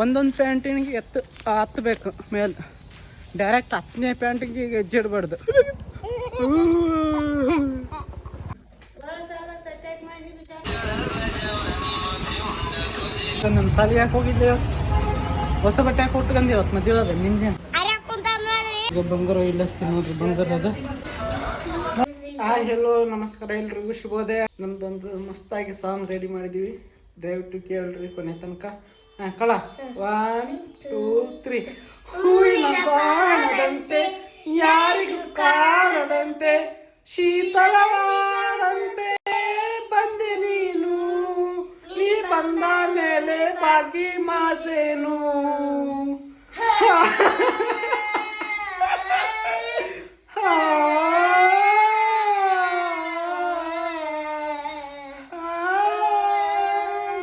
ಒಂದೊಂದು ಪ್ಯಾಂಟಿಗೆ ಎತ್ತು ಹತ್ತಬೇಕು ಮೇಲೆ. ಡೈರೆಕ್ಟ್ ಹತ್ತನೇ ಪ್ಯಾಂಟಿಗೆ ಇಡಬಾರ್ದು. ನನ್ನ ಸಾಲಿ ಯಾಕೆ ಹೋಗಿದ್ದೆ ಹೊಸ ಬಟ್ಟೆ ಯಾಕೆ ಉಟ್ಕೊಂಡೆ ಇವತ್ತು ಮದುವೆ ನಿಂದೆ ಬಂಗಾರ ಇಲ್ಲ ನೋಡ್ರಿ, ಬಂಗಾರ ಅದ. ಹಾಯ್ ಹೆಲೋ ನಮಸ್ಕಾರ ಎಲ್ರಿಗೂ ಶುಭೋದಯ. ನಮ್ದೊಂದು ಮಸ್ತಾಗಿ ಸಾಂಗ್ ರೆಡಿ ಮಾಡಿದೀವಿ. ದಯವಿಟ್ಟು ಕೇಳ್ರಿ ಕೊನೆ ತನಕ. ಕಳ. ಒನ್ ಟೂ ತ್ರೀ ಹೂವಿನ ಬಾಣದಂತೆ, ಯಾರಿಗೂ ಕಾಣದಂತೆ, ಶೀತಲವಾದಂತೆ ಬಂದೆ ನೀನು. ನೀ ಬಂದ ಮೇಲೆ ಬಾಗಿ ಮಾತೇನು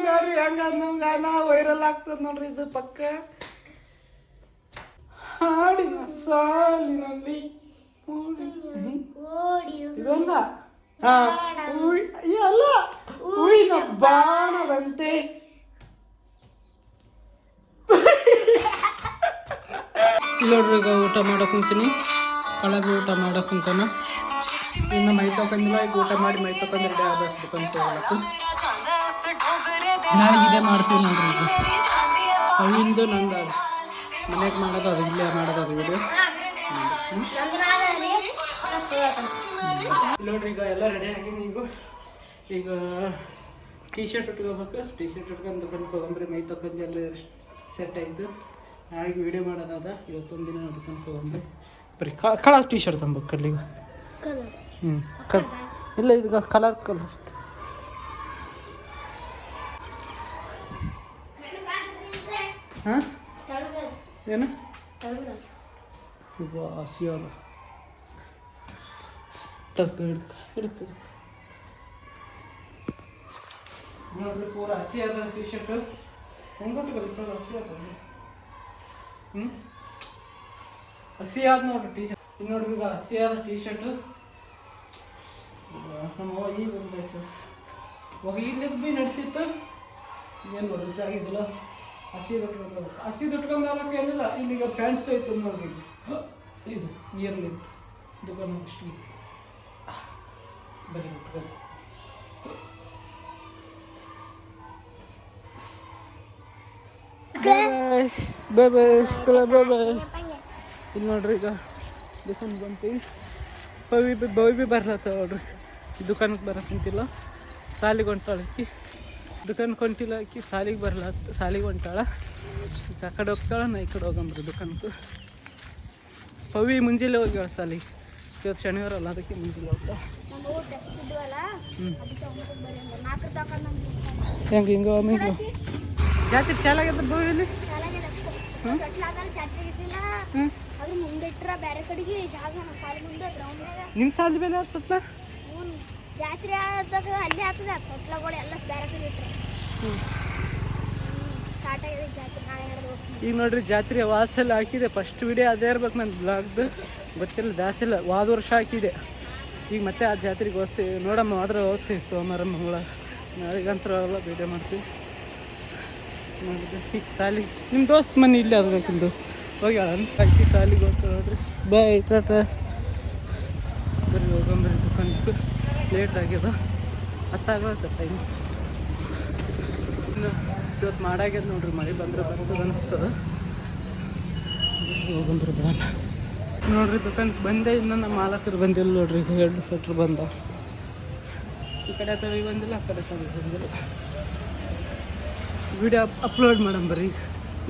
ನೋಡ್ರಿ ಹಂಗ ಗಾನ ವೈರಲ್ ಆಗ್ತದ ನೋಡ್ರಿ ಇದು ಪಕ್ಕ. ಹಾಡಿನ ಸಾಲಿನಲ್ಲಿ ಇದೊಂದ ಅಲ್ಲ ಹೂವಿನ ಬಾಣದಂತೆ. ನೋಡ್ರಿ ಈಗ ಊಟ ಮಾಡಕ್ ಕುಂತೀನಿ. ಕಳಬಿ ಊಟ ಮಾಡಕ್ ಕುಂತಾನ. ಇನ್ನು ಮೈ ತಗೊಂಡಿಲ್ಲ ಈಗ ಊಟ ಮಾಡಿ ಮೈ ತಗೊಂಡು ರೆಡಿ ಆಗ್ಬೇಕು ಅಂತ ಹೋಗ್ಬೇಕು. ನಾಳೆ ಇದೇ ಮಾಡ್ತೀವಿ ನೋಡ್ರಿ ಅವಿಂದು ನಂದು ಅದು ಮನೆಗೆ ಮಾಡೋದು ಅದು ಇಲ್ಲೇ ಮಾಡೋದು ಅದು ಇದು. ನೋಡ್ರಿ ಈಗ ಎಲ್ಲ ರೆಡಿ ಆಗಿ ನೀವು. ಈಗ ಟೀ ಶರ್ಟ್ ಉಟ್ಕೋಬೇಕು. ಟೀ ಶರ್ಟ್ ಉಟ್ಕೊಂಡು ಬಂದು ಹೋಗಂಬ್ರಿ ಮೈ ತಗೊಂಡು ಎಲ್ಲ ಸೆಟ್ ಆಯಿತು. ನಾಳೆಗೆ ವಿಡಿಯೋ ಮಾಡೋದಾದ ಇವತ್ತೊಂದು ದಿನ ಉಟ್ಕೊಂಡು ಹೋಗಂಬ್ರಿ ಬರೀ ಕಳ ಟೀ ಶರ್ಟ್ ತಂಬೇಕು ಕಲ್ಲಿಗೆ ಹ್ಞೂ ಕಲ್ ಇಲ್ಲ ಇದು ಕಲರ್ ಕಲರ್ ಹಾಂ? ಏನು? ಹಸಿಯಲ್ಲ ತಕ್ಕ ಹಿಡ್ಕ ಹಿಡ್ಕ. ನೋಡ್ರಿ ಪೂರ ಹಸಿ ಅದ ಟಿ ಶರ್ಟ್ ಹೆಂಗೊಟ್ಟು ಕಲಿಕೊಂಡು ಹಸಿ ಅದ ಹ್ಞೂ ಹಸಿ ಆದ ನೋಡ್ರಿ ಟಿ ಶರ್ಟ್ ಇನ್ನು ನೋಡ್ರಿ ಈಗ ಹಸಿ ಆದ ಟಿ ಶರ್ಟ್ ನಮ್ಮ ಈಗ ಬಂದಾಯ್ತು ಇವಾಗ ಇಲ್ಲಿದ್ದು ಭೀ ನಡ್ತಿತ್ತು. ಏನು ಹಸಿ ಆಗಿದ್ದಿಲ್ಲ. ಹಸಿ ಉಟ್ಕೊಂಡು ಹಸಿ ಏನಿಲ್ಲ ಇಲ್ಲಿಗ ಪ್ಯಾಂಟ್ ಐತೆ ನೋಡ್ರಿ. ಇದು ನೀರಲ್ಲಿ ದುಕಾನ್ ಮುಗಿಸ್ಲಿ ಬರೀ ಉಟ್ಕೊಂಡು ಬಾಯ್ ಬಾಯ್ ಬಾಯ್ ಬಾಯ್ ಇಲ್ಲಿ ನೋಡ್ರಿ ಈಗ ದುಕಾನ್ ಬಂತೀವಿ ಬವಿ ಬಿ ಬವಿ ಬಿ ಬರ್ಲತ್ತ ನೋಡ್ರಿ ದುಕಾನಕ್ಕೆ ಬರಕ್ಕೆ ನಿಂತಿಲ್ಲ ಸಾಲಿಗೆ ಹೊಂಟಾಳ ಆಕಿ ಕೊಂಟಿಲ್ಲ ಹಾಕಿ ಸಾಲಿಗೆ ಬರಲ್ಲ ಸಾಲಿಗೆ ಹೊಂಟಾಳ. ಆ ಕಡೆ ಹೋಗ್ತಾಳ ನಾ ಈ ಕಡೆ ಹೋಗಂಬ್ರಿ ದುಕಾನ್ಕು. ಪವಿ ಮುಂಜಾನೆ ಹೋಗ್ಯಾಳ ಸಾಲಿಗೆ. ಇವತ್ತು ಶನಿವಾರ ಅಲ್ಲ ಅದಕ್ಕೆ ಮುಂಜಾನೆ ಹೋಗ್ತಾಳ ಹೆಂಗೆ ಹಿಂಗೆ ಹಿಂಗೆ? ಜಾತ್ರೆ ಮುಂದೆ ಗ್ರೌಂಡ್ನಾಗ ನಿಮ್ಮ ಸಾಲ ಮೇಲೆ ಆಗ್ತದ ಜಾತ್ರೆ ಆದಾಗ ಅಲ್ಲಿ ಆಗ್ತದೆ ತೊಟ್ಲಗಳು ಎಲ್ಲ ಬೇರೆ ಕಡೆ ಇಟ್ರ. ಸ್ಟಾರ್ಟ್ ಆಗಿದೆ ಜಾತ್ರೆ ನಾಳೆ ಈಗ ನೋಡ್ರಿ ಜಾತ್ರೆ ವಾಸೆಲ್ಲ ಹಾಕಿದೆ. ಫಸ್ಟ್ ವಿಡಿಯೋ ಅದೇ ಇರ್ಬೇಕು ನನ್ನ ಬ್ಲಾಗ್ದು ಗೊತ್ತಿಲ್ಲ ದಾಸಿಲ್ಲ ವಾದ ವರ್ಷ ಹಾಕಿದೆ. ಈಗ ಮತ್ತೆ ಆ ಜಾತ್ರೆಗೆ ಹೋಗ್ತೀವಿ. ನೋಡಮ್ಮ ಆದ್ರೆ ಹೋಗ್ತೀವಿ. ಸೋಮವಾರ ಮಂಗಳ ನಾಳೆಗಂತರ ಎಲ್ಲ ವಿಡಿಯೋ ಮಾಡ್ತೀವಿ. ನೋಡಿದ್ರೆ ಈಗ ಸಾಲಿ ನಿಮ್ಮ ದೋಸ್ತ್ ಮನೆ ಇಲ್ಲೇ ಅದ ನಿಮ್ಮ ದೋಸ್ತ್. ಹೋಗಿ ಹಾಕಿ ಸಾಲಿಗೆ ಹೋಗ್ತಾರೆ ನೋಡ್ರಿ. ಬಾಯ್ ಆಯ್ತಾ ಬರೀ ಹೋಗಂಬರಿ ದುಕಾನ್ಗೆ ಲೇಟ್ ಆಗ್ಯದ ಹತ್ತಾಗ್ಲತ್ತ ಟೈಮ್ ಇನ್ನು ಇವತ್ತು ಮಾಡಾಗ್ಯದ ನೋಡ್ರಿ, ಮಳೆ ಬಂದ್ರೆ ಬರ್ತದೆ ಅನಿಸ್ತದ. ಹೋಗಂದ್ರೆ ಬರಲ್ಲ ನೋಡ್ರಿ ದುಕಾನ್ ಬಂದೆ ಇನ್ನು ನಮ್ಮ ಮಾಲಕರು ಬಂದಿಲ್ಲ ನೋಡ್ರಿ ಈಗ ಎರಡು ಸೆಟ್ರ್ ಬಂದ. ಈ ಕಡೆ ತವಿ ಬಂದಿಲ್ಲ, ಆ ಕಡೆ ತವಿ ಬಂದಿಲ್ಲ. ವಿಡಿಯೋ ಅಪ್ಲೋಡ್ ಮಾಡಮ್ ಬರ್ರಿ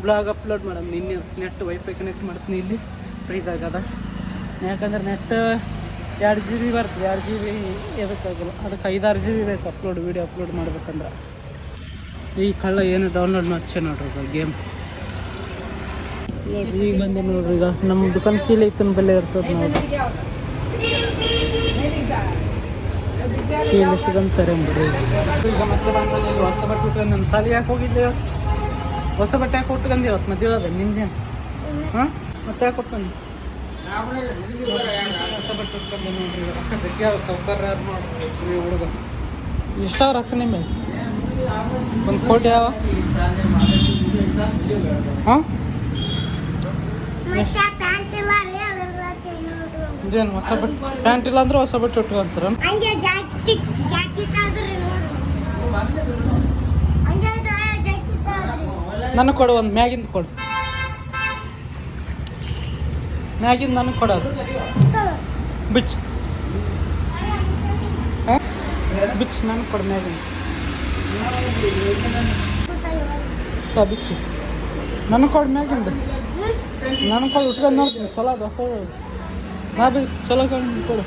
ಬ್ಲಾಗ್ ಅಪ್ಲೋಡ್ ಮಾಡಮ್. ನಿನ್ನೆ ನೆಟ್ ವೈಫೈ ಕನೆಕ್ಟ್ ಮಾಡ್ತೀನಿ ಇಲ್ಲಿ. ಫ್ರೀದಾಗದ ಯಾಕಂದ್ರೆ ನೆಟ್ ಎರಡು ಜಿ ಬಿ ಬರ್ತದೆ, ಎರಡು ಜಿ ಬಿ ಎದಕ್ಕಾಗಲ್ಲ ಅದಕ್ಕೆ ಐದಾರು ಜಿ ಬಿ ಬೇಕು ಅಪ್ಲೋಡ್ ವೀಡಿಯೋ ಅಪ್ಲೋಡ್ ಮಾಡ್ಬೇಕಂದ್ರೆ. ಈ ಕಳ್ಳ ಏನು ಡೌನ್ಲೋಡ್ ಮಾಡ್ಚೆ ನೋಡ್ರಿ ಗೇಮ್ ಈಗ ಬಂದೆ ನೋಡ್ರಿ ಈಗ. ನಮ್ಮ ದುಕಾನ್ ಕೀಲಿ ಇತ್ತು ಬೆಲೆ ಇರ್ತದೆ ನೋಡ್ರಿ. ಕೀಲಿ ಸಿಗಂತಾರೆ ಬಿಡ್ರಿ ಈಗ ಮತ್ತೆ ಬಂದ್ರೆ ಹೊಸ ಬಟ್ಟೆ ಉಟ್ಕೊಂಡು ನಮ್ಮ ಸಾಲಿ ಯಾಕೆ ಹೋಗಿದ್ದೆ? ಹೊಸ ಬಟ್ಟೆ ಯಾಕೆ ಉಟ್ಕೊಂಡಿ ಇವತ್ತು ಮದುವೆ ಅದ ನಿಂದೇನು? ಹಾಂ? ಮತ್ತೆ ಯಾಕೆ ಉಟ್ಕೊಂಡು? ಇಷ್ಟ ರೊಕ್ಕ ನಿಮಗೆ? ಒಂದು ಕೋಟಿ ಯಾವ? ಹಾಂ? ಇದೇನು ಹೊಸ ಬಟ್ಟೆ ಪ್ಯಾಂಟ್ ಇಲ್ಲ ಅಂದ್ರೆ ಹೊಸ ಬಟ್ಟೆ ಉಟ್ಕೊಂತಾರ? ನನಗೆ ಕೊಡು ಒಂದು ಮ್ಯಾಗಿಂದ ಕೊಡು. ಮ್ಯಾಗಿಂದ ನನಗೆ ಕೊಡೋದು. ಬಿಚ್. ಬಿಚ್ ನನಗೆ ಕೊಡು ಮ್ಯಾಗಿಂದ. ಬಿಚ್ಚು ನನಗೆ ಕೊಡು ಮ್ಯಾಗಿಂದ. ನನಗೆ ಕೊಡು ಉಟ್ಕೊಂಡು ನೋಡ್ತೀನಿ. ಚಲೋ ಅದು ಹೊಸ ನಾ ಬಿ ಚಲೋ ಕೊಂಡು ಕೊಡು.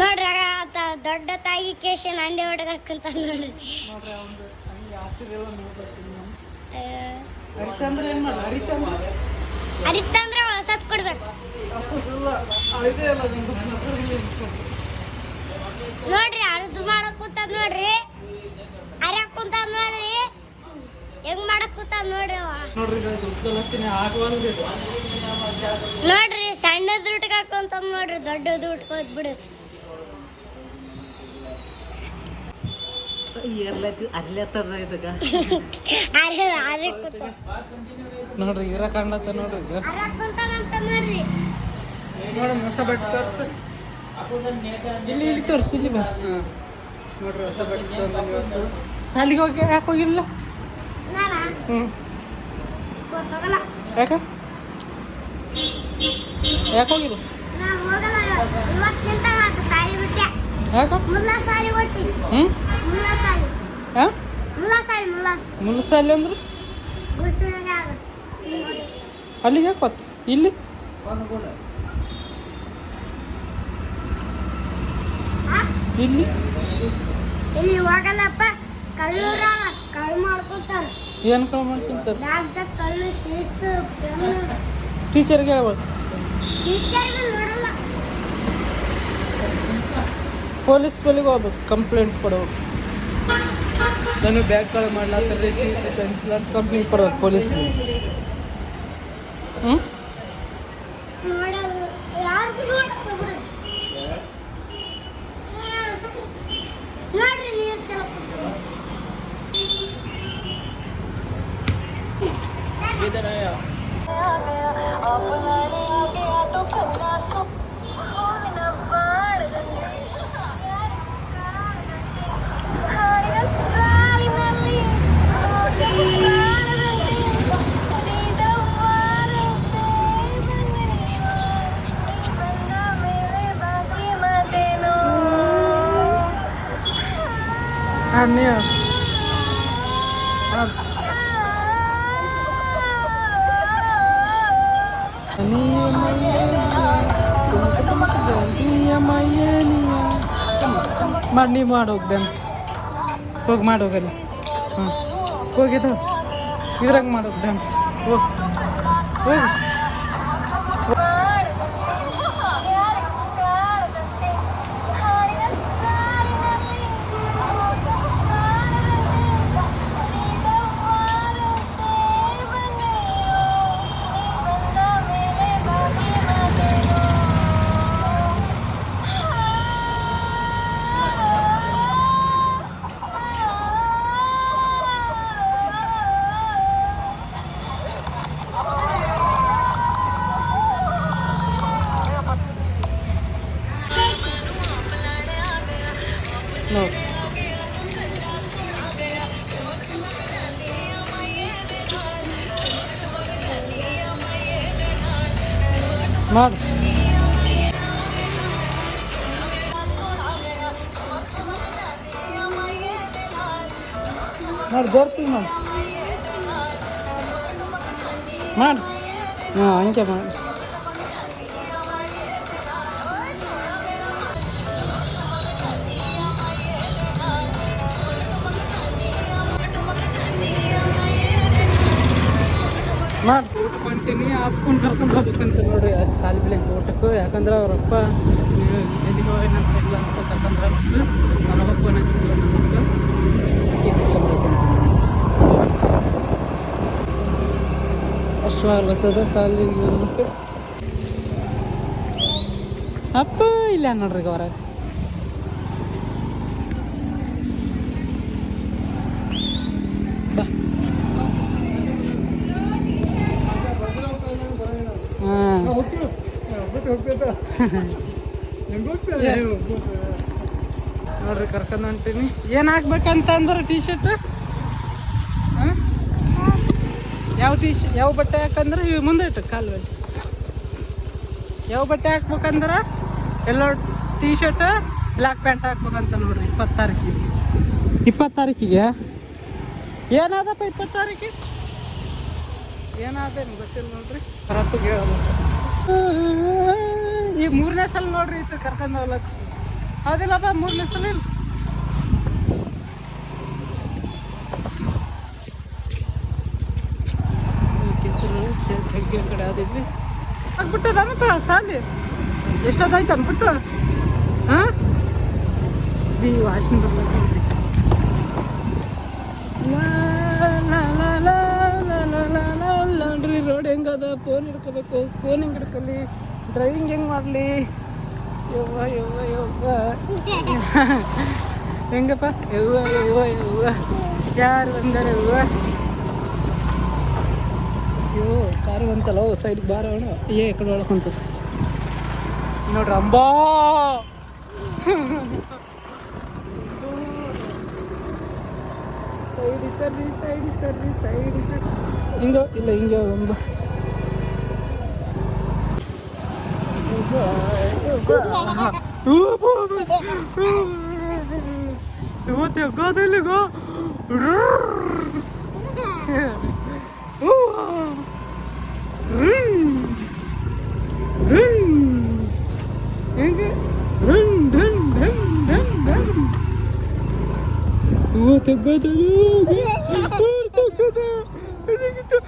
ನೋಡ್ರಿ ಆತ ದೊಡ್ಡ ತಾಯಿ ಕೇಶ ನಂದೆ ಹೊಡ್ಕಂತ ನೋಡ್ರಿ. ಅರಿತಂದ್ರೆ ಏನು ಮಾಡಿ ಅರಿತಂದ್ರೆ ಅರಿತಂದ್ರೆ ಹೊಸದ್ ಕೊಡ್ಬೇಕು. ಹೊಸದಿಲ್ಲ. ಅಳಿದೇ ಇಲ್ಲ ನೋಡ್ರಿ ಅಳ್ದು ಮಾಡಕ್ ಕೂತ ನೋಡ್ರಿ. ಅರ್ಯಾಕ್ ಕುಂತ ನೋಡ್ರಿ. ಹೆಂಗ್ ಮಾಡಕ್ ಕೂತ ನೋಡ್ರಿ ಅವ. ನೋಡ್ರಿ ನೋಡ್ರಿ ಸಣ್ಣದ್ ಉಟ್ಕಾಕೊಂತ ನೋಡ್ರಿ ದೊಡ್ಡದು ಉಟ್ಕೋದ್ ಬಿಡು ನೋಡ್ರಿ ಇರ ಕಾಣತ್ತ ನೋಡ್ರಿ ನೋಡ್ರಿ. ನೋಡಿ ಹೊಸ ಬಟ್ಟೆ ತೋರ್ಸ. ಇಲ್ಲಿ ಇಲ್ಲಿ ತೋರ್ಸಿ ಇಲ್ಲಿ ಬಾ. ನೋಡ್ರಿ ಹೊಸ ಬಟ್ಟೆ ಇವತ್ತು ಶಾಲಿಗೆ ಹೋಗಿ ಯಾಕೆ ಹೋಗಿಲ್ಲ? ಹ್ಞೂ ಯಾಕ? ಯಾಕೆ ಹೋಗಿಲ್ಲ ನಾ ಹೋಗಲ್ಲ ಇವತ್ತಿಂತ ನಾಲ್ಕು ಸಾರಿ ಬಿಟ್ಟೆ ಯಾಕ? ಮುಲ್ಲಾ ಸಾರಿ ಕೊಟ್ಟಿ ಹ್ಞೂ ಸಾರಿ. ಹಾಂ ಮುಲ್ಲಾ ಸಾರಿ ಮುಲ್ಲಾ ಮುಲ್ಲ ಶಾಲೆ ಅಂದ್ರೆ? ಅಲ್ಲಿಗೆ ಯಾಕೆ ಹೋತ್? ಇಲ್ಲಿ? ಇಲ್ಲಿ? ಇಲ್ಲಿ ಹೋಗಲ್ಲಪ್ಪ. ಕಳ್ಳೂರ ಕಳ್ಳು ಮಾಡ್ಕೊತಾರ ಏನು ಕಳ ಮಾಡ್ಕೊಂತಾರೆ ಕಳ್ಳು ಶೀಸ್ ಟೀಚರ್ಗೆ ಹೇಳ್ಬೋದು ಟೀಚರ್ ನೋಡಲ್ಲ. ಪೊಲೀಸ್ ಬಳಿಗೆ ಹೋಗ್ಬೇಕು ಕಂಪ್ಲೇಂಟ್ ಕೊಡೋ. ನಾನು ಬ್ಯಾಗ್ ಕಾಳು ಮಾಡ್ಲಾತ್ತಾರೆ ಪೆನ್ಸಿಲ್ ಕಂಪ್ಲೇಂಟ್ ಕೊಡ್ಬೇಕು ಪೊಲೀಸ್ ಹ್ಞೂ ಮಾಡಿ ನೀವು ಮಾಡೋಗಿ ಡ್ಯಾನ್ಸ್ ಹೋಗಿ ಮಾಡೋಗಲ್ಲ ಹ್ಞೂ ಹೋಗಿದ್ದು ಇದ್ರಾಗ ಮಾಡೋಗಿ ಡ್ಯಾನ್ಸ್ ಹೋಗಿ. ಹೋಗಿ. ಮಾಡಿ ಜೋರ್ಸಿ ಮಾಡಿ ಮಾಡಿ ಹಾಂ ಹಂಗೆ ಮಾಡಿ ಮಾಡಿ ಊಟ ಹಾಕ್ಕೊಂಡು ಕರ್ಕೊಂಡು ಹೋಗ್ಬೇಕಂತ ಅದು ಸಾಲಿಬಿಲಿ ಅಂತ ಊಟಕ್ಕೆ ಯಾಕಂದ್ರೆ ಅವರಪ್ಪ ನೀವು ಎಲ್ಲಿಗೆ ಹೋಗಿ ಇಲ್ಲ ಅಂತ ಕರ್ಕೊಂಡ್ರೆ ನಮ್ಮ phone Charlotte da sali apa ilan orang kora ಅವ್ರಿ ಕರ್ಕೊಂಡ್ ಹೊಂಟೀನಿ ಏನ್ ಹಾಕ್ಬೇಕಂತಂದ್ರ ಟಿ ಶರ್ಟ್ ಯಾವ ಟೀ ಯಾವ ಬಟ್ಟೆ ಹಾಕಂದ್ರೆ ಇವು ಮುಂದೆ ಇಟ್ಟು ಕಾಲು ಮೇಲೆ ಯಾವ ಬಟ್ಟೆ ಹಾಕ್ಬೇಕಂದ್ರೆ ಎಲ್ಲೋ ಟೀ ಶರ್ಟ್ ಬ್ಲ್ಯಾಕ್ ಪ್ಯಾಂಟ್ ಹಾಕ್ಬೇಕಂತ ನೋಡ್ರಿ ಇಪ್ಪತ್ತು ತಾರೀಕಿಗೆ ಇಪ್ಪತ್ತು ತಾರೀಕಿಗೆ ಏನಾದಪ್ಪ ಇಪ್ಪತ್ತು ತಾರೀಕಿಗೆ ಏನಾದೇನು ಗೊತ್ತಿಲ್ಲ ನೋಡ್ರಿ. ಕರೆಕ್ಟಿಗೆ ಹೇಳ್ಬೇಕು ಈಗ ಮೂರನೇ ಸಲ ನೋಡ್ರಿ ಇತ್ತು ಕರ್ಕೊಂಡು ಹೋಗ್ಲಕ್ಕ ಹೌದಿಲ್ಲಪ್ಪ, ಮೂರನೇ ಸಲ ಇಲ್ಲ. ಹೆಗ್ಗೆ ಕಡೆ ಆದಿದ್ವಿ ಆಗ್ಬಿಟ್ಟದನಪ್ಪ ಸಾಲಿ ಎಷ್ಟೊತ್ತಾಯ್ತು ಅನ್ಬಿಟ್ಟು ಹಾಂ ಬಿ ಬರ್ಲಕ್ಕ ನೋಡ್ರಿ ರೋಡ್ ಹೆಂಗದ ಫೋನ್ ಹಿಡ್ಕೋಬೇಕು ಫೋನ್ ಹೆಂಗೆ ಹಿಡ್ಕಲಿ ಡ್ರೈವಿಂಗ್ ಹೆಂಗೆ ಮಾಡಲಿ ಯವ್ವ ಯವ್ವ ಯವ್ವ ಹೆಂಗಪ್ಪ? ಯವ್ವ ಯವ್ವ ಯವ್ವ. ಯಾರು ಬಂದಾರ ಯವ್ವ? ಅಯ್ಯೋ ಕಾರು ಬಂತಲ್ಲ ಓ ಸೈಡ್ಗೆ ಬಾರೋಣ ಏ ಕಡೆ ಒಳಕಂತ ನೋಡ್ರಿ ಅಂಬಾ! ಸೈಡಿ ಸರ್ರಿ ಸೈಡಿ ಸರ್ರಿ ಸೈಡಿ ಸರ್. ಹಿಂಗೋ ಇಲ್ಲ ಹಿಂಗೆ ಒಂದು ಇವತ್ತು ಎಗ್ಗೋದಲ್ಲಿಗೋ ಹೆಂಗೆ What a better look! What a better look! What a better look!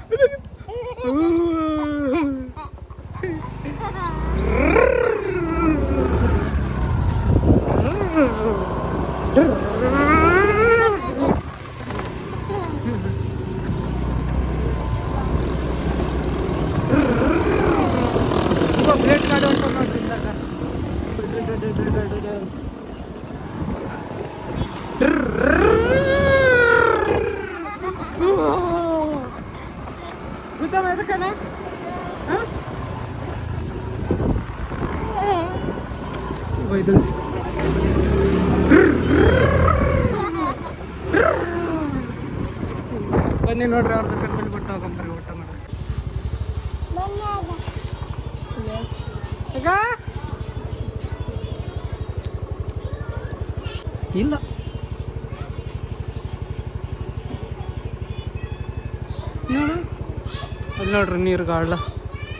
ಇಲ್ಲ ನೋಡು ಅಲ್ಲಿ ನೋಡ್ರಿ ನೀರ್ಗೆ ಆಳ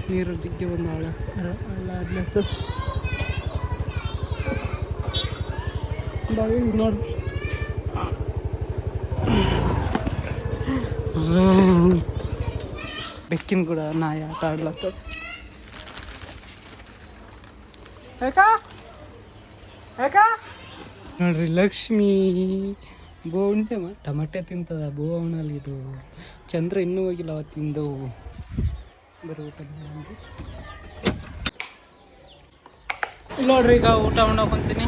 ನೀರು ಜಿಗ್ಗಿ ಬಂದು ಆಳ ಆಳ ಆಡ್ಲತ್ತ ಬಾವಿ ನೋಡ್ರಿ ಬೆಕ್ಕಿನ ಕೂಡ ನಾಯಿ ಆಟ ಆಡ್ಲತ್ತದ. ನೋಡ್ರಿ, ಲಕ್ಷ್ಮಿ. ಬೋಂಡೆ ಟಮಟೆ ತಿಂತದ ಬೋವನಲ್ಲಿ ಇದು. ಚಂದ್ರ ಇನ್ನೂ ಹೋಗಿಲ್ಲ ಅವತ್ತಿಂದು. ಬರೀ ಊಟ ಮಾಡಿ. ಇಲ್ಲಿ ನೋಡ್ರಿ, ಈಗ ಊಟ ಮಾಡಕೊಂತೀನಿ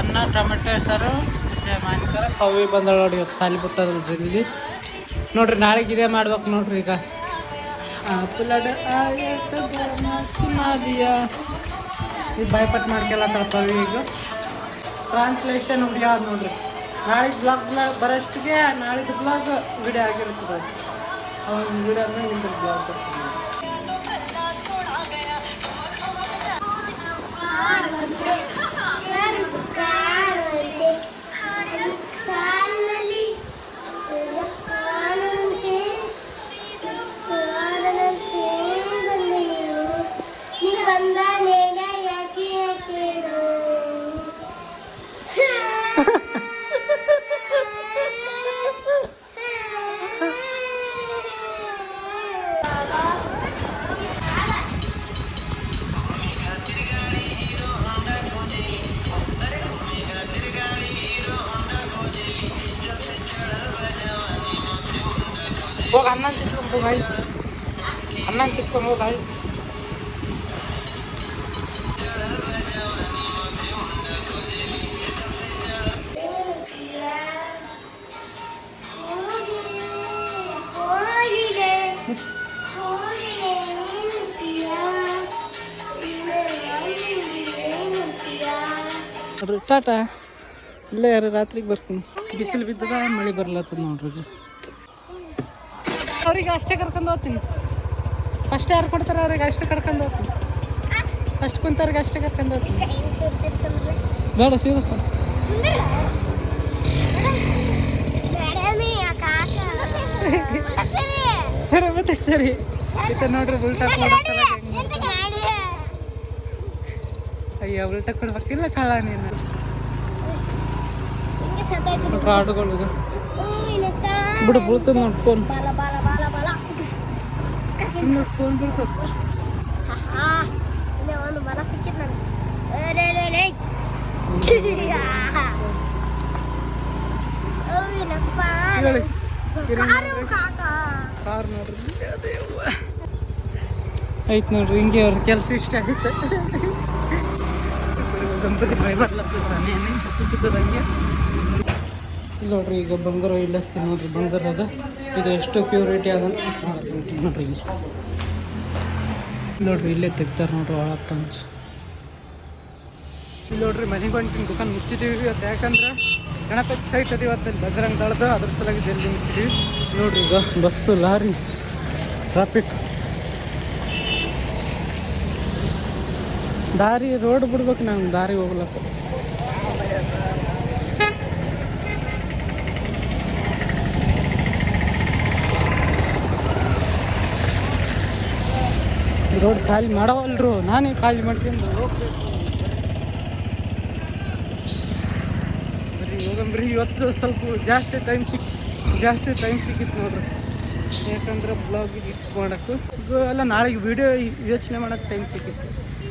ಅನ್ನ, ಟೊಮೆಟೊ, ಸಾರು ಮಾಡ್ತಾರೆ ಮಾನ್ಕರ ಕವಿ ಬಂದಳ ನೋಡಿ ಸಾಲಿ ಬಿಟ್ಟದ ಜಲ್ದಿ. ನೋಡ್ರಿ, ನಾಳೆಗೆ ಇದೇ ಮಾಡ್ಬೇಕು ನೋಡ್ರಿ ಈಗ. ಪುಲಾಡ ಇದು ಬಾಯ್ಪಟ್ ಮಾಡ್ಕೊಳತ್ತಾಳ ಪವಿ ಈಗ. ಟ್ರಾನ್ಸ್ಲೇಷನ್ ವಿಡಿಯೋ ನೋಡ್ರಿ. ನಾಳೆ ಬ್ಲಾಗ್ ಬರೋಷ್ಟಿಗೆ ನಾಳಿದ್ದು ಬ್ಲಾಗ್ ವಿಡಿಯೋ ಆಗಿರ್ತದೆ. ಅವನ ವಿಡಿಯೋ ಅಂದ್ರೆ ನಿಮ್ದು ಬ್ಲಾಗ್ ನೋಡ್ರಿ. ಟಾಟಾ ಇಲ್ಲೇ ಯಾರು ರಾತ್ರಿಗೆ ಬರ್ತೀನಿ. ಬಿಸಿಲು ಬಿದ್ದದ ಮಳೆ ಬರ್ಲತ್ತದ ನೋಡ್ರಿ ಇದು. ಅವ್ರಿಗೆ ಅಷ್ಟೇ ಕರ್ಕೊಂಡು ಹೋಗ್ತೀನಿ. ಫಸ್ಟ್ ಯಾರು ಕೊಡ್ತಾರೆ ಅವ್ರಿಗೆ ಅಷ್ಟೇ ಕರ್ಕೊಂಡು ಹೋಗ್ತೀನಿ. ಫಸ್ಟ್ ಕುಂತವ್ರಿಗೆ ಅಷ್ಟೇ ಕರ್ಕೊಂಡು ಹೋಗ್ತೀನಿ. ಬೇಡ ಸೀರಿಯಸ್ ಸರಿ ಮತ್ತೆ ಸರಿ. ಮತ್ತೆ ನೋಡ್ರಿ ಉಲ್ಟಾ ಕೊಡ್ತಾರ ಅಯ್ಯ ಉಲ್ಟಾ ಕೊಡ್ಬೇಕಿಲ್ಲ ಕಾಳ ನೀನು. ಕಾಡುಗಳು. ಬಿಡು. ಬೀಳ್ತದ ನೋಡಿ ಫೋನ್ ಸುಮ್ಮನೆ ಫೋನ್ ಬೀಳ್ತದ. ಒಂದು ಬಲ ನನಗೆ. ಕಾರು ನೋಡ್ರಿ. ಆಯ್ತು ನೋಡ್ರಿ ಹಿಂಗೆ ಅವ್ರ ಕೆಲಸ ಇಷ್ಟ ಆಗುತ್ತೆ. ದಂಪತಿ ಡ್ರೈವರ್ ಬರ್ಲತ್ತದ ನೀನು ನೋಡ್ರಿ ಈಗ ಬಂಗಾರ ಇಲ್ಲ ನೋಡ್ರಿ ಬಂಗಾರ ಅದ. ಇದು ಎಷ್ಟು ಪ್ಯೂರಿಟಿ ಅದ ನೋಡ್ರಿ ನೋಡ್ರಿ, ಇಲ್ಲೇ ತೆಗ್ತಾರೆ ನೋಡ್ರಿ ಒಳಗೆ ಟನ್ಸ್ ಇಲ್ಲಿ ನೋಡ್ರಿ, ಮನೆಗೆ ಹೊಂಟಿನ ದುಕಾನ್ ಮುಚ್ಚಿದೀವಿ ಇವತ್ತು. ಯಾಕಂದ್ರೆ ಗಣಪತಿ ಸೈಟ್ ಅದ ಇವತ್ತು ಬಜರಂಗ್ ದಳದ ಅದ್ರ ಸಲುವಾಗಿ ಜಲ್ದಿ ಮುಚ್ಚಿದೀವಿ. ನೋಡ್ರಿ ಈಗ ಬಸ್ಸು, ಲಾರಿ ಟ್ರಾಫಿಕ್ ದಾರಿ ರೋಡ್ ಬಿಡ್ಬೇಕು, ನಾನು ದಾರಿ ಹೋಗ್ಲಕ್ಕ. ರೋಡ್ ಖಾಲಿ ಮಾಡವಲ್ರು, ನಾನೇ ಖಾಲಿ ಮಾಡ್ತೀನಿ ಬರೀ ಹೋಗಂಬ್ರಿ ಇವತ್ತು ಸ್ವಲ್ಪ ಜಾಸ್ತಿ ಟೈಮ್ ಸಿಕ್, ಜಾಸ್ತಿ ಟೈಮ್ ಸಿಕ್ಕಿತ್ತು ನೋಡ್ರಿ. ಯಾಕಂದ್ರೆ ಬ್ಲಾಗ್ ಇಟ್ ಮಾಡೋಕ್ಕೂ ಎಲ್ಲ ನಾಳೆಗೆ ವಿಡಿಯೋ ಯೋಚನೆ ಮಾಡೋಕ್ಕೆ ಟೈಮ್ ಸಿಕ್ಕಿತ್ತು.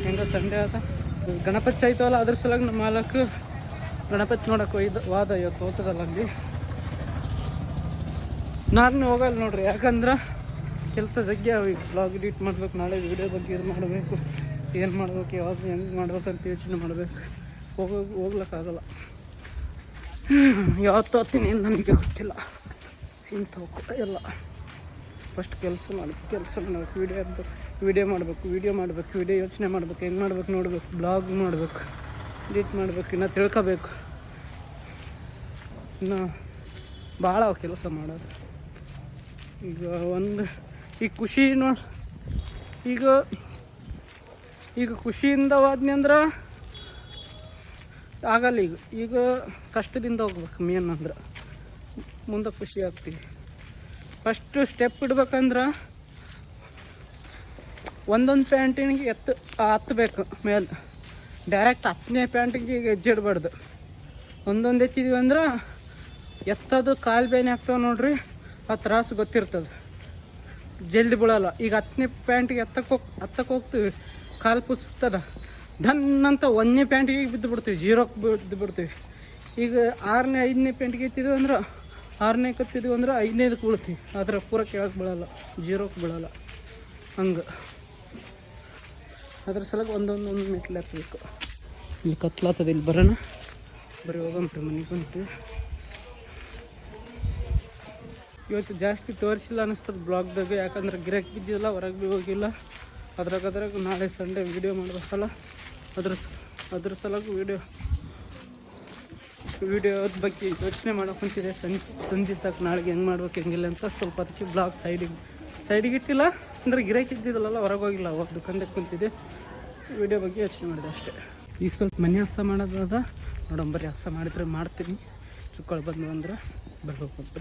ಹೆಂಗ ಸಂಡೇ ಅದ ಗಣಪತಿ ಸಾಯ್ತವಲ್ಲ ಅದ್ರ ಸಲುವಾಗಿ ನಮ್ಮ ಮಾಲಕ್ಕೆ ಗಣಪತಿ ನೋಡಕ್ಕೆ ಒಯ್ದು ವಾದ ಇವತ್ತು ಹೋಗ್ತದಲ್ಲ ಅಲ್ಲಿ. ನಾನು ಹೋಗಲ್ಲ ನೋಡ್ರಿ, ಯಾಕಂದ್ರೆ ಕೆಲಸ ಜಗ್ಗಿ ಅವ ಈಗ ಬ್ಲಾಗ್ ಎಡಿಟ್ ಮಾಡ್ಬೇಕು, ನಾಳೆ ವಿಡಿಯೋ ಬಗ್ಗೆ ಇದು ಮಾಡಬೇಕು, ಏನು ಮಾಡ್ಬೇಕು ಯಾವಾಗ ಹೆಂಗೆ ಮಾಡ್ಬೇಕು ಅಂತ ಯೋಚನೆ ಮಾಡಬೇಕು. ಹೋಗ ಹೋಗ್ಲಿಕ್ಕಾಗಲ್ಲ. ಯಾವತ್ತು ಹೋಗ್ತೀನಿ ಏನು ನನಗೆ ಗೊತ್ತಿಲ್ಲ. ಇಂಥವು ಎಲ್ಲ ಫಸ್ಟ್ ಕೆಲಸ ಮಾಡಿ, ಕೆಲಸ ಮಾಡಬೇಕು ವೀಡಿಯೋ ಹಾಕ್ಬೇಕು ವೀಡಿಯೋ ಮಾಡಬೇಕು, ವಿಡಿಯೋ ಮಾಡಬೇಕು, ವಿಡಿಯೋ ಯೋಚನೆ ಮಾಡಬೇಕು, ಹೆಂಗೆ ಮಾಡ್ಬೇಕು ನೋಡಬೇಕು ಬ್ಲಾಗ್ ಮಾಡಬೇಕು ಎಡಿಟ್ ಮಾಡಬೇಕು, ಇನ್ನು ತಿಳ್ಕೊಬೇಕು. ಇನ್ನು ಭಾಳ ಕೆಲಸ ಮಾಡೋದು. ಈಗ ಒಂದು ಈಗ ಖುಷಿ ನೋಡಿ, ಈಗ ಈಗ ಖುಷಿಯಿಂದ ಹೋದ್ನಿ ಅಂದ್ರೆ ಆಗಲ್ಲ ಈಗ ಈಗ ಕಷ್ಟದಿಂದ ಹೋಗ್ಬೇಕು ಮೇನ್ ಅಂದ್ರೆ. ಮುಂದೆ ಖುಷಿ ಆಗ್ತೀವಿ. ಫಸ್ಟು ಸ್ಟೆಪ್ ಇಡ್ಬೇಕಂದ್ರೆ ಒಂದೊಂದು ಪ್ಯಾಂಟಿನಿಗೆ ಎತ್ತು ಹತ್ತಬೇಕು ಮೇಲೆ. ಡೈರೆಕ್ಟ್ ಹತ್ತನೇ ಪ್ಯಾಂಟಿಗೆ ಈಗ ಹೆಜ್ಜೆ ಒಂದೊಂದು ಎತ್ತಿದ್ವಿ ಅಂದ್ರೆ ಎತ್ತದು ಕಾಲು ಬೇನೆ ಆಗ್ತಾವೆ ನೋಡ್ರಿ, ಆ ತ್ರಾಸು ಗೊತ್ತಿರ್ತದೆ. ಜಲ್ದಿ ಬೀಳಲ್ಲ. ಈಗ ಹತ್ತನೇ ಪ್ಯಾಂಟಿಗೆ ಎತ್ತಕ್ಕೆ ಹೋಗಿ ಹತ್ತಕ್ಕೆ ಹೋಗ್ತೀವಿ, ಕಾಲು ಪುಸ್ತದ. ಧನ್ ಅಂತ ಒಂದನೇ ಪ್ಯಾಂಟಿಗೆ ಬಿದ್ದು ಬಿಡ್ತೀವಿ ಜೀರೋಕ್ಕೆ ಬಿದ್ದು ಬಿಡ್ತೀವಿ. ಈಗ ಆರನೇ, ಐದನೇ ಪ್ಯಾಂಟಿಗೆ ಎತ್ತಿದ್ವಿ ಅಂದ್ರೆ ಆರನೇ ಕತ್ತಿದ್ವಿ ಅಂದ್ರೆ ಐದನೇದಕ್ಕೆ ಬೀಳ್ತೀವಿ. ಆದರೆ ಪೂರ ಕೆಳಗೆ ಬೀಳಲ್ಲ ಜೀರೋಕ್ಕೆ ಬೀಳಲ್ಲ. ಹಂಗೆ. ಅದ್ರ ಸಲಗ ಒಂದೊಂದು ಒಂದು ಮೆಟ್ಲು ಹತ್ತಬೇಕು ಇಲ್ಲಿ ಕತ್ಲಾತದ, ಇಲ್ಲಿ ಬರೋಣ. ಬರೀ ಹೋಗಂಬ್ರಿ ಮನೆಗೆ ಬಂತು ಇವತ್ತು ಜಾಸ್ತಿ ತೋರಿಸಿಲ್ಲ ಅನ್ನಿಸ್ತದೆ ಬ್ಲಾಗ್ದಾಗ, ಯಾಕಂದ್ರೆ ಗಿರಾಕಿ ಬಿದ್ದಿಲ್ಲ ಹೊರಗೆ ಭೀ ಹೋಗಿಲ್ಲ. ಅದ್ರಾಗ ಅದ್ರಾಗ ನಾಳೆ ಸಂಡೇ ವಿಡಿಯೋ ಮಾಡ್ಬೇಕಲ್ಲ. ಅದ್ರ ಅದ್ರ ಸಲುವಾಗಿ ವಿಡಿಯೋ. ವೀಡಿಯೋದ ಬಗ್ಗೆ ಯೋಚನೆ ಮಾಡೋಕೆ ಕುಂತಿದೆ ಸಂಜೆ ಸಂಜೆ ತಕ್ಕ ನಾಳೆಗೆ ಹೆಂಗೆ ಮಾಡ್ಬೇಕು, ಹೆಂಗಿಲ್ಲ ಅಂತ. ಸ್ವಲ್ಪ ಅದಕ್ಕೆ ಬ್ಲಾಗ್ ಸೈಡಿಗೆ ಸೈಡಿಗೆ ಇಟ್ಟಿಲ್ಲ. ಅಂದರೆ ಗಿರಾಕಿ ಇದ್ದಿದ್ದಲ್ಲ ಹೊರಗೆ ಹೋಗಿಲ್ಲ ಅವಾಗ ದುಕಾನ್ದಾಗ ಕುಂತಿದ್ದೆ. ವಿಡಿಯೋ ಬಗ್ಗೆ ಯೋಚನೆ ಮಾಡಿದೆ ಅಷ್ಟೇ. ಈಗ ಸ್ವಲ್ಪ ಮನೆ ಹಸ ಮಾಡೋದದ ನೋಡಂಬರಿ ಹಸ ಮಾಡಿದ್ರೆ ಮಾಡ್ತೀನಿ. ಚುಕ್ಕಳು ಬಂದು ಅಂದ್ರೆ ಬರ್ಬೇಕು ಅಂತ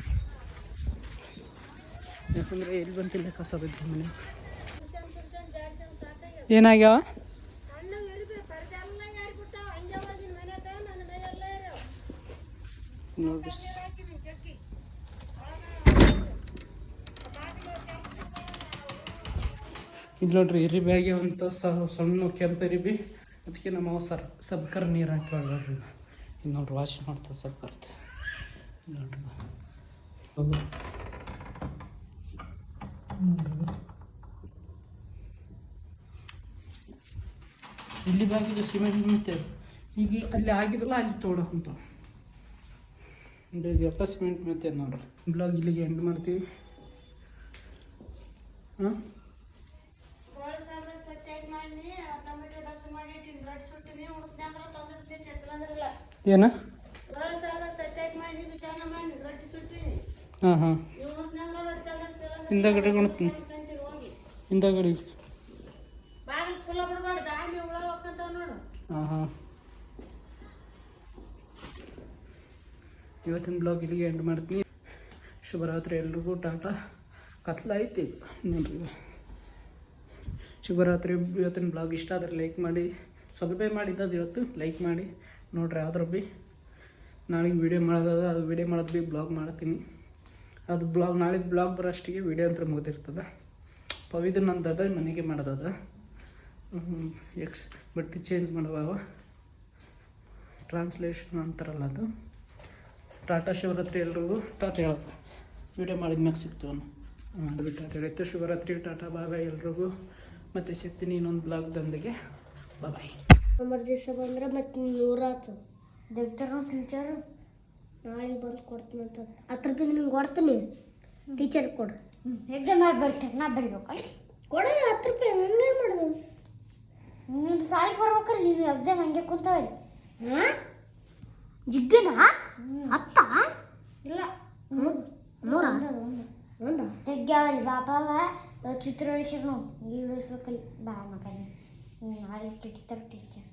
ಯಾಕಂದ್ರೆ ಎಲ್ಲಿ ಬಂತಿಲ್ಲ ಕಸ ಬಿದ್ದು ಮನೆ. ಏನಾಗ್ಯಾವ? ನೋಡ್ರಿ ಇಲ್ಲಿ ನೋಡ್ರಿ ಇರಿಬಿ ಅಂತ ಸಣ್ಣ ಕೆಂಪು ಇರಿಬಿ ಅದಕ್ಕೆ ನಮ್ಮ ಸರ್ ಸಬ್ಕರ್ ನೀರು ಹಾಕಿ ನೋಡ್ರಿ. ಇದು ನೋಡ್ರಿ ವಾಶ್ ಮಾಡ್ತಾರೆ ಸಬ್ಕರ್ ನೋಡ್ರಿ. ಇಲ್ಲಿ ಬಾಗಿಲು ಸಿಮೆಂಟ್ ಮತ್ತೆ ಈಗ ಅಲ್ಲಿ ಆಗಿದಲ್ಲ ಅಲ್ಲಿ ತೋಡಂತ ಇದು ಎಪ್ಪ ಸಿಮೆಂಟ್ ಮತ್ತೆ ನೋಡ್ರಿ. ಬ್ಲಾಗ್ ಇಲ್ಲಿಗೆ ಎಂಡ್ ಮಾಡ್ತೀವಿ. ಹಾಂ ಮಾಡಿ ಟೊಮೆಟೊ ಮಾಡಿ ಮಾಡಿ ಬ್ರೆಡ್ ಸುಟ್ಟಿನಿ ಉಳಿದ್ನಂದ್ರೆ ತಂದಿರ್ತೀನಿ ಚಕ್ರ ಅಂದ್ರಲ್ಲ ಏನ? ಹಾಂ ಹಾಂ. ಹಿಂದಗಡೆ ಹಿಂದಗಡೆ. ಹಾಂ ಹಾಂ. ಇವತ್ತಿನ ಬ್ಲಾಗ್ ಇಲ್ಲಿಗೆ ಎಂಡ್ ಮಾಡ್ತೀನಿ. ಶುಭರಾತ್ರಿ ಎಲ್ರಿಗೂ, ಟಾಟಾ. ಕತ್ಲಾಯ್ತು ನೋಡ್ರಿ. ಶುಭರಾತ್ರಿ. ಇವತ್ತಿನ ಬ್ಲಾಗ್ ಇಷ್ಟ ಆದರೆ ಲೈಕ್ ಮಾಡಿ ಸಬ್ಸ್ಕ್ರೈಬ್ ಮಾಡಿದ್ದದು ಇವತ್ತು ಲೈಕ್ ಮಾಡಿ. ನೋಡ್ರಿ, ಆದ್ರೂ ಭೀ ನಾಳೆಗೆ ವೀಡಿಯೋ ಮಾಡೋದದ, ಅದು ವೀಡಿಯೋ ಮಾಡೋದು ಭೀ ಬ್ಲಾಗ್ ಮಾಡ್ತೀನಿ. ಅದು ಬ್ಲಾಗ್ ನಾಳೆ ಬ್ಲಾಗ್ ಬರೋಷ್ಟಿಗೆ ವೀಡಿಯೋ ಅಂತ ಮುಗಿದಿರ್ತದೆ. ಪವಿತ್ರ ನಂದದ, ಮನೆಗೆ ಮಾಡೋದದ. ಎಕ್ಸ್, ಬಟ್ಟೆ ಚೇಂಜ್ ಮಾಡುವ ಟ್ರಾನ್ಸ್ಲೇಷನ್ ಅಂತಾರಲ್ಲ ಅದು. ಟಾಟಾ ಶಿವರಾತ್ರಿ ಎಲ್ರಿಗೂ, ಟಾಟಾ ಹೇಳೋದು ವೀಡಿಯೋ ಮಾಡಿದ್ಮ್ಯಾಗ ಸಿಗ್ತು ಅದು ಬಿಟ್ಟು ಟಾಟಾ ಹೇಳಿತ್ತು ಶಿವರಾತ್ರಿ, ಟಾಟಾ ಬಾಬಾ ಎಲ್ರಿಗೂ. ಮತ್ತೆ ಸಿಗ್ತೀನಿ ಇನ್ನೊಂದು ಬ್ಲಾಗ್ದೊಂದಿಗೆ ಬಾಯ್ ನಂಬರ್ ದಿವಸ ಬಂದ್ರೆ ಮತ್ತೆ ನೂರಾತು ದೊಡ್ಡರು ಟೀಚರ್ ನಾಳೆ ಬಂದು ಕೊಡ್ತೀನಿ ಅಂತ. ಹತ್ತು ರೂಪಾಯಿ ನಿಮ್ಗೆ ಕೊಡ್ತೀನಿ. ಟೀಚರ್ ಕೊಡು. ಎಕ್ಸಾಮ್ ಮಾಡಿ ಬರ್ತೀನಿ ನಾ ಬರಿಬೇಕು. ಕೊಡ ಹತ್ತು ರೂಪಾಯಿ ಹಂಗೆ ಮಾಡೋದು? ನಿಮ್ಮ ಸಾಲಿಗೆ ಬರ್ಬೇಕಾರೆ ನೀವು ಎಕ್ಸಾಮ್ ಹಂಗೆ ಕುಂತಾವೆ ಹಾಂ? ಜಿಗ್ಗಿನ? ಹತ್ತ? ಇಲ್ಲ. ನೂರ? ಒಂದ ತೆಗ್ಯಾವಲ್ಲಿ ಬಾಪಾವ ಚಿತ್ರ ಉಳಿಸ್ಬೇಕಲ್ಲಿ ಬಾ ಮಗನೇ. ನಾಳೆ ಟೀಚರ್ ಟೀಚರ್.